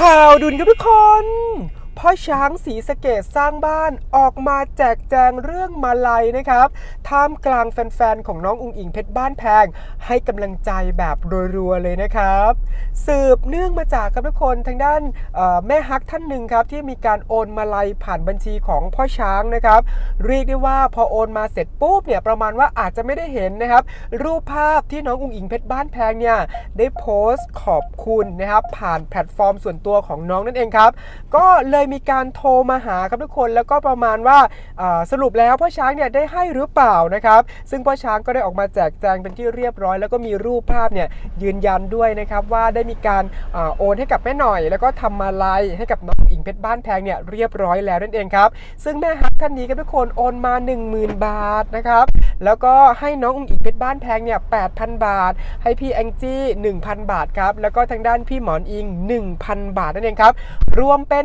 ข่าวดุนครับทุกคน พ่อช้างสีสเกตสร้างบ้านออกมาแจกแจงเรื่องมาลัยนะครับ ท่ามกลางแฟนๆ ของน้องอุงอิงเพชรบ้านแพง ให้กำลังใจแบบรัวๆเลยนะครับ สืบเนื่องมาจากครับทุกคนทางด้านแม่ฮักท่านหนึ่งครับ ที่มีการโอนมาลัยผ่านบัญชีของพ่อช้างนะครับ เรียกได้ว่าพอโอนมาเสร็จปุ๊บเนี่ยประมาณว่าอาจจะไม่ได้เห็นนะครับ รูปภาพที่น้องอุงอิงเพชรบ้านแพงเนี่ยได้โพสต์ขอบคุณนะครับผ่านแพลตฟอร์มส่วนตัวของน้องนั่นเองครับ ก็เลยมีการโทรมาหาครับทุกคนแล้วก็ประมาณว่าสรุปแล้วพ่อช้างเนี่ยได้ให้หรือเปล่านะครับซึ่งพ่อช้างก็ได้ออกมาแจกแจงเป็นที่เรียบร้อย แล้วก็มีรูปภาพเนี่ยยืนยันด้วยนะครับว่าได้มีการอโอนให้กับแม่หน่อย แล้วก็ทำมาลัยให้กับน้องอิงเพชรบ้านแพงเนี่ยเรียบร้อยแล้วนั่นเองครับซึ่งแม่ฮักท่านนี้ครับทุกคนโอนมา 10,000 บาทนะครับแล้วก็ให้น้องอุ๋งอิงเพชรบ้านแพงเนี่ย8,000 บาท ให้พี่แองจี้1,000 บาทครับแล้วก็ทางด้านพี่หมอนอิง 1,000 บาทนั่นเองครับรวมเป็น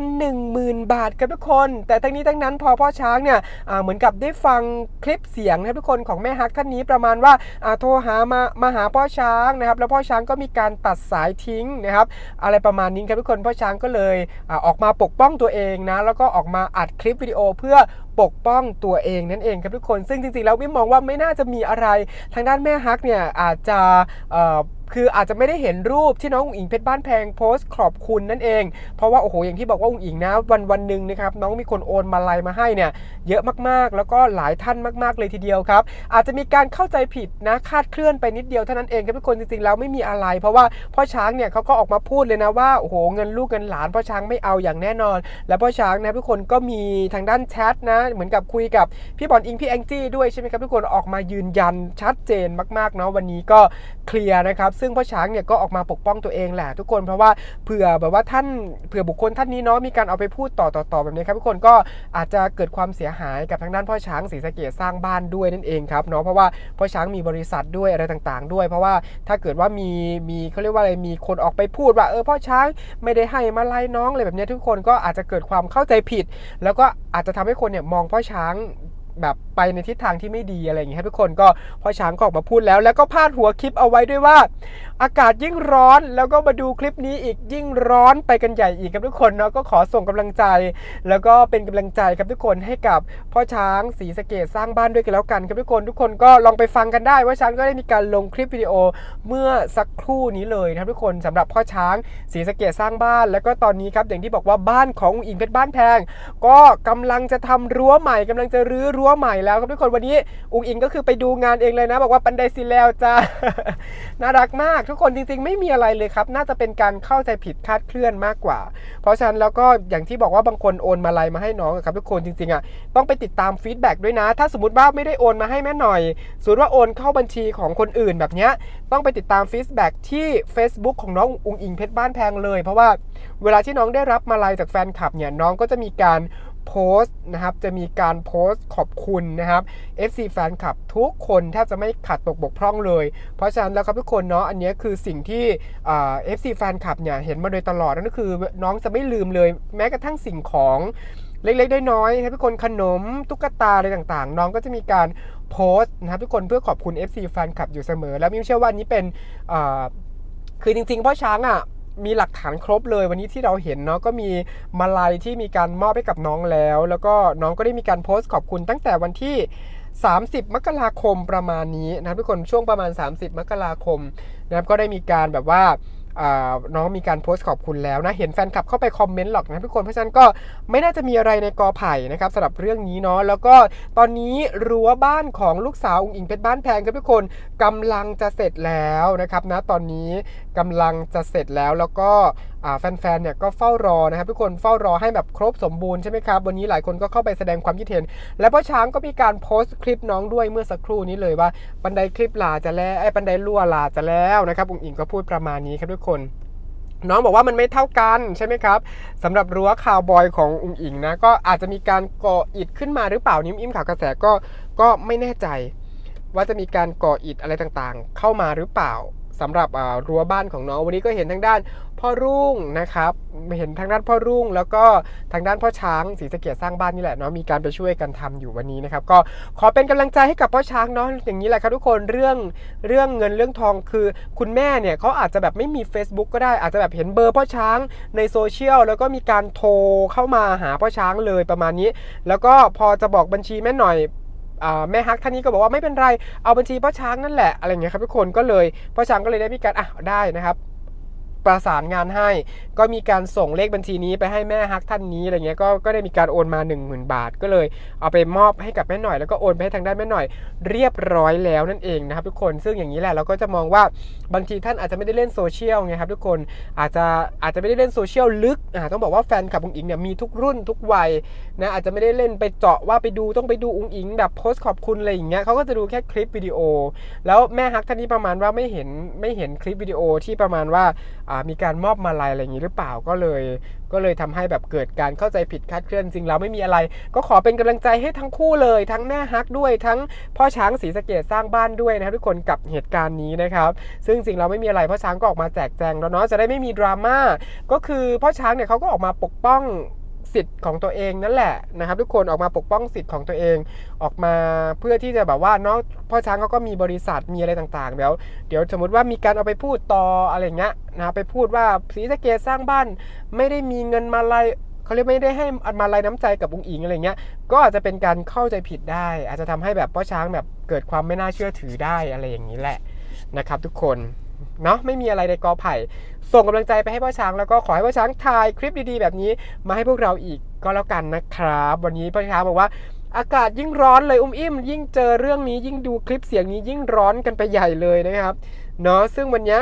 10,000 บาทครับทุกคน แต่ทั้งนี้ทั้งนั้นพอพ่อช้างเนี่ยเหมือนกับได้ฟังคลิปเสียงนะครับทุกคนของแม่ฮักท่านนี้ประมาณว่าโทรหามามาหาพ่อช้างนะครับแล้วพ่อช้างก็มีการตัดสายทิ้งนะครับอะไรประมาณนี้ครับทุกคนพ่อช้างก็เลยอออกมาปกป้องตัวเองนะแล้วก็ออกมาอัดคลิปวิดีโอเพื่อปกป้องตัวเองนั่นเองครับทุกคนซึ่งจริงๆแล้ววิมมองว่าไม่น่าจะมีอะไรทางด้านแม่ฮักเนี่ยอาจจะ คืออาจจะไม่ได้เห็นรูปที่น้องอุ๋งอิงเพชรบ้านแพงโพสต์ขอบคุณนั่นเอง เพราะว่าโอ้โหอย่างที่บอกว่าอุ๋งอิงนะวันวันหนึ่งนะครับน้องมีคนโอนมาลัยมาให้เนี่ยเยอะมากๆ แล้วก็หลายท่านมากๆเลยทีเดียวครับ อาจจะมีการเข้าใจผิดนะคาดเคลื่อนไปนิดเดียวเท่านั้นเองครับทุกคนจริงๆแล้วไม่มีอะไร เพราะว่าพ่อช้างเนี่ยเขาก็ออกมาพูดเลยนะว่าโอ้โหเงินลูกเงินหลานพ่อช้างไม่เอาอย่างแน่นอน แล้วพ่อช้างนะทุกคนก็มีทางด้านแชทนะเหมือนกับคุยกับพี่บอลอิงพี่แองจี้ด้วยใช่ไหมครับทุกคนออกมายืนยันชัดเจนมากๆเนาะวันนี้ก็เคลียร์นะครับซึ่งพ่อช้างเนี่ยก็ออกมาปกป้องตัวเองแหละทุกคนเพราะว่าเผื่อแบบว่าท่านเผื่อบุคคลท่านนี้เนาะมีการเอาไปพูดต่อต่อต่อแบบนี้ครับทุกคนก็อาจจะเกิดความเสียหายกับทางด้านพ่อช้างศรีสะเกดสร้างบ้านด้วยนั่นเองครับเนาะเพราะว่าพ่อช้างมีบริษัทด้วยอะไรต่างๆ ด้วย เพราะว่าถ้าเกิดว่ามีมีเขาเรียกว่าอะไรมีคนออกไปพูดว่าเออพ่อช้างไม่ได้ให้มาไล่น้องอะไรแบบนี้ทุกคนก็อาจจะเกิดความเข้าใจผิด แล้วก็อาจจะทำให้คนเนี่ยมองพ่อช้าง แบบไปในทิศทางที่ไม่ดีอะไรอย่างเงี้ยครับทุกคนก็พ่อช้างก็ออกมาพูดแล้ว แล้วก็พาดหัวคลิปเอาไว้ด้วยว่า อากาศยิ่งร้อนแล้วก็มาดูคลิปนี้อีกยิ่งร้อนไปกันใหญ่อีกครับทุกคนเนาะก็ขอส่งกำลังใจ แล้วก็เป็นกำลังใจครับทุกคนให้กับพ่อช้างสีสะเกดสร้างบ้านด้วยกันแล้วกันครับทุกคนทุกคนก็ลองไปฟังกันได้ว่าช้างก็ได้มีการลงคลิปวิดีโอเมื่อสักครู่นี้เลยนะครับทุกคนสำหรับพ่อช้างสีสะเกดสร้างบ้าน แล้วก็ตอนนี้ครับอย่างที่บอกว่าบ้านของอิงเพชรบ้านแพง ก็กำลังจะทำรั้วใหม่กำลังจะรื้อรั้วใหม่แล้วครับทุกคนวันนี้อุ๋งอิงก็คือไปดูงานเองเลยนะ บอกว่าปันไดซีแล้วจ้าน่ารักมากทุกคนจริง ๆ ไม่มีอะไรเลยครับ น่าจะเป็นการเข้าใจผิดคาดเคลื่อนมากกว่า เพราะฉะนั้นแล้วก็อย่างที่บอกว่าบางคนโอนมาลัยมาให้น้องครับทุกคนจริงๆอะต้องไปติดตามฟีดแบ็กด้วยนะ ถ้าสมมติว่าไม่ได้โอนมาให้แม่หน่อยสมมติว่าโอนเข้าบัญชีของคนอื่นแบบเนี้ยต้องไปติดตามฟีดแบ็กที่ Facebook ของน้องอุ๋งอิงเพชรบ้านแพงเลย เพราะว่าเวลาที่น้องได้รับมาลัยจากแฟนคลับเนี่ยน้องก็จะมีการ โพสต์นะครับ จะมีการโพสต์ขอบคุณนะครับ FC แฟนคลับทุกคนแทบจะไม่ขาดตกบกพร่องเลย เพราะฉะนั้นแล้วครับทุกคนเนาะอันนี้คือสิ่งที่เอฟซีแฟนคลับเนี่ยเห็นมาโดยตลอดนั่นก็คือน้องจะไม่ลืมเลย แม้กระทั่งสิ่งของเล็กๆได้น้อยนะทุกคนขนมตุ๊กตาอะไรต่างๆ น้องก็จะมีการโพสต์นะครับทุกคนเพื่อขอบคุณ FC แฟนคลับอยู่เสมอ แล้วมิวเชื่อว่านี้เป็นคือจริงๆพ่อช้างอะ มีหลักฐานครบเลย วันนี้ที่เราเห็นเนาะก็มีมาลัยที่มีการมอบให้กับน้องแล้ว แล้วก็น้องก็ได้มีการโพสต์ขอบคุณตั้งแต่วันที่ 30 มกราคมประมาณนี้นะครับทุกคนช่วงประมาณ 30 มกราคมนะครับก็ได้มีการแบบว่าอ่า น้องมีการโพสต์ขอบคุณแล้วนะ เห็นแฟนคลับเข้าไปคอมเมนต์หรอกนะทุกคน เพราะฉะนั้นก็ไม่น่าจะมีอะไรในกอไผ่นะครับสำหรับเรื่องนี้เนาะ แล้วก็ตอนนี้รั้วบ้านของลูกสาวอุ๋งอิงเพชรบ้านแพงครับทุกคนกำลังจะเสร็จแล้วนะครับนะ ตอนนี้กำลังจะเสร็จแล้วแล้วก็แฟนๆ เนี่ยก็เฝ้ารอนะครับทุกคนเฝ้ารอให้แบบครบสมบูรณ์ใช่ไหมครับวันนี้หลายคนก็เข้าไปแสดงความคิดเห็น และพ่อช้างก็มีการโพสต์คลิปน้องด้วยเมื่อสักครู่นี้เลยว่าบันไดคลิปลาจะแล้วไอ้บันไดรั่วลาจะแล้วนะครับอุ๋งอิงก็พูดประมาณนี้ครับทุกคนน้องบอกว่ามันไม่เท่ากันใช่ไหมครับสำหรับรั้วคาวบอยของอุ๋งอิงนะก็อาจจะมีการก่ออิฐขึ้นมาหรือเปล่านิ้มอิ่มข่าวกระแสก็ก็ไม่แน่ใจ ว่าจะมีการก่ออิฐอะไรต่างๆ เข้ามาหรือเปล่า สำหรับรั้วบ้านของน้องวันนี้ก็เห็นทางด้านพ่อรุ่งนะครับเห็นทางด้านพ่อรุ่ง แล้วก็ทางด้านพ่อช้างศรีสะเกดสร้างบ้านนี่แหละเนาะมีการไปช่วยกันทำอยู่วันนี้นะครับก็ขอเป็นกำลังใจให้กับพ่อช้างเนาะอย่างนี้แหละครับทุกคนเรื่องเรื่องเงินเรื่องทองคือคุณแม่เนี่ยเขาอาจจะแบบไม่มี Facebook ก็ได้อาจจะแบบเห็นเบอร์พ่อช้างในโซเชียลแล้วก็มีการโทรเข้ามาหาพ่อช้างเลยประมาณนี้ แล้วก็พอจะบอกบัญชีแม่หน่อย แม่ฮักท่านนี้ก็บอกว่าไม่เป็นไร เอาบัญชีพ่อช้างนั่นแหละอะไรเงี้ยครับทุกคนก็เลยพ่อช้างก็เลยได้มีการอะได้นะครับ ประสานงานให้ ก็มีการส่งเลขบัญชีนี้ไปให้แม่ฮักท่านนี้อะไรเงี้ยก็ก็ได้มีการโอนมา 1 0,000 บาท ก็เลยเอาไปมอบให้กับแม่หน่อยแล้วก็โอนไปให้ทางด้านแม่หน่อย เรียบร้อยแล้วนั่นเองนะครับทุกคนซึ่งอย่างนี้แหละเราก็จะมองว่าบางทีท่านอาจจะไม่ได้เล่นโซเชียลไงครับทุกคนอาจจะอาจจะไม่ได้เล่นโซเชียลลึกอ่าต้องบอกว่าแฟนคลับอุ๋งอิงเนี่ยมีทุกรุ่นทุกวัยนะอาจจะไม่ได้เล่นไปเจาะว่าไปดูต้องไปดูอุ๋งอิงแบบโพสต์ขอบคุณอะไรอย่างเงี้ยเขาก็จะดูแค่คลิปวิดีโอ แล้วแม่ฮักท่านนี้ประมาณว่าไม่เห็นไม่เห็นคลิปวิดีโอที่ประมาณว่ามีการมอบมาลัยอะไรอย่างนี้หรือเปล่าก็เลย ก็เลยทำให้แบบเกิดการเข้าใจผิดคาดเคลื่อนจริงแล้วไม่มีอะไร ก็ขอเป็นกำลังใจให้ทั้งคู่เลย ทั้งแม่ฮักด้วยทั้งพ่อช้างศรีสะเกดสร้างบ้านด้วยนะครับทุกคนกับเหตุการณ์นี้นะครับ ซึ่งจริงเราไม่มีอะไรพ่อช้างก็ออกมาแจกแจงแล้วเนาะจะได้ไม่มีดราม่าก็คือพ่อช้างเนี่ยเขาก็ออกมาปกป้อง สิทธิ์ของตัวเองนั่นแหละนะครับทุกคนออกมาปกป้องสิทธิ์ของตัวเองออกมาเพื่อที่จะแบบว่าเนาะพ่อช้างเขาก็มีบริษัทมีอะไรต่างๆ เดี๋ยวเดี๋ยวสมมติว่ามีการเอาไปพูดต่ออะไรเงี้ยนะไปพูดว่าศรีสะเกดสร้างบ้าน ไม่ได้มีเงินมาลัยเขาเรียกไม่ได้ให้มาลัยน้ำใจกับอุงอิงอะไรเงี้ย ก็อาจจะเป็นการเข้าใจผิดได้ อาจจะทำให้แบบพ่อช้างแบบเกิดความไม่น่าเชื่อถือได้อะไรอย่างนี้แหละนะครับทุกคน เนาะไม่มีอะไรในกอไผ่ ส่งกำลังใจไปให้พ่อช้างแล้วก็ขอให้พ่อช้างถ่ายคลิปดีๆ แบบนี้ มาให้พวกเราอีกก็แล้วกันนะครับ วันนี้พ่อช้างบอกว่าอากาศยิ่งร้อนเลยอุ้มอิ่มยิ่งเจอเรื่องนี้ยิ่งดูคลิปเสียงนี้ยิ่งร้อนกันไปใหญ่เลยนะครับเนาะซึ่งวันนี้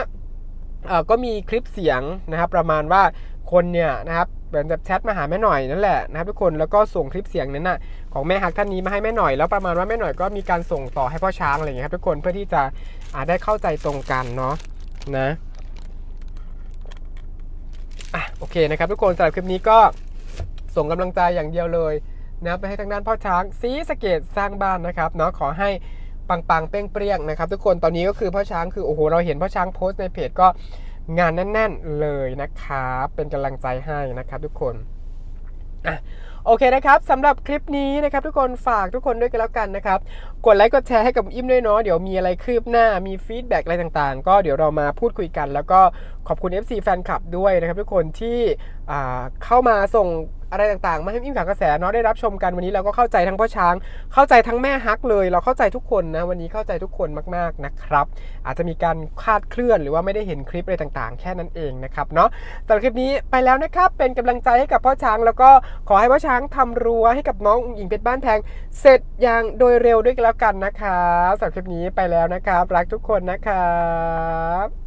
ก็มีคลิปเสียงนะครับประมาณว่าคนเนี่ยนะครับ เหมือนจะแชทมาหาแม่หน่อยนั่นแหละนะครับทุกคนแล้วก็ส่งคลิปเสียงนั้นน่ะของแม่ฮักท่านนี้มาให้แม่หน่อยแล้วประมาณว่าแม่หน่อยก็มีการส่งต่อให้พ่อช้างอะไรอย่างเงี้ยครับทุกคนเพื่อที่จะอ่าได้เข้าใจตรงกันเนาะนะอะโอเคนะครับทุกคนสำหรับคลิปนี้ก็ส่งกำลังใจอย่างเดียวเลยนะไปให้ทางด้านพ่อช้างซีสะเกตสร้างบ้านนะครับเนาะขอให้ปังๆเป้งเปรี้ยงนะครับ ทุกคนตอนนี้ก็คือพ่อช้างคือโอ้โหเราเห็นพ่อช้างโพสต์ในเพจก็ งานแน่น ๆ เลยนะครับ เป็นกำลังใจให้นะครับทุกคนอะโอเคนะครับสำหรับคลิปนี้นะครับทุกคนฝากทุกคนด้วยกันแล้วกันนะครับ กดไลค์กดแชร์ให้กับอิ่มด้วยเนาะเดี๋ยวมีอะไรคืบหน้ามีฟีดแบ็กอะไรต่างๆ ก็เดี๋ยวเรามาพูดคุยกัน แล้วก็ ขอบคุณ FC แฟนคลับด้วยนะครับทุกคนที่เข้ามาส่งอะไรต่างๆ มาให้อิ่มข่าวกระแสเนาะได้รับชมกันวันนี้เราก็เข้าใจทั้งพ่อช้าง เข้าใจทั้งแม่ฮักเลย เราเข้าใจทุกคนนะวันนี้เข้าใจทุกคนมากๆนะครับ อาจจะมีการคาดเคลื่อนหรือว่าไม่ได้เห็นคลิปอะไรต่างๆ แค่นั้นเองนะครับเนาะสำหรับคลิปนี้ไปแล้วนะครับเป็นกำลังใจให้กับพ่อช้าง แล้วก็ขอให้พ่อช้างทำรั้วให้กับน้องอุ๋งอิงเพชรบ้านแพงเสร็จอย่างโดยเร็วด้วยกันแล้วกันนะครับสำหรับคลิปนี้ไปแล้วนะครับ รักทุกคนนะครับ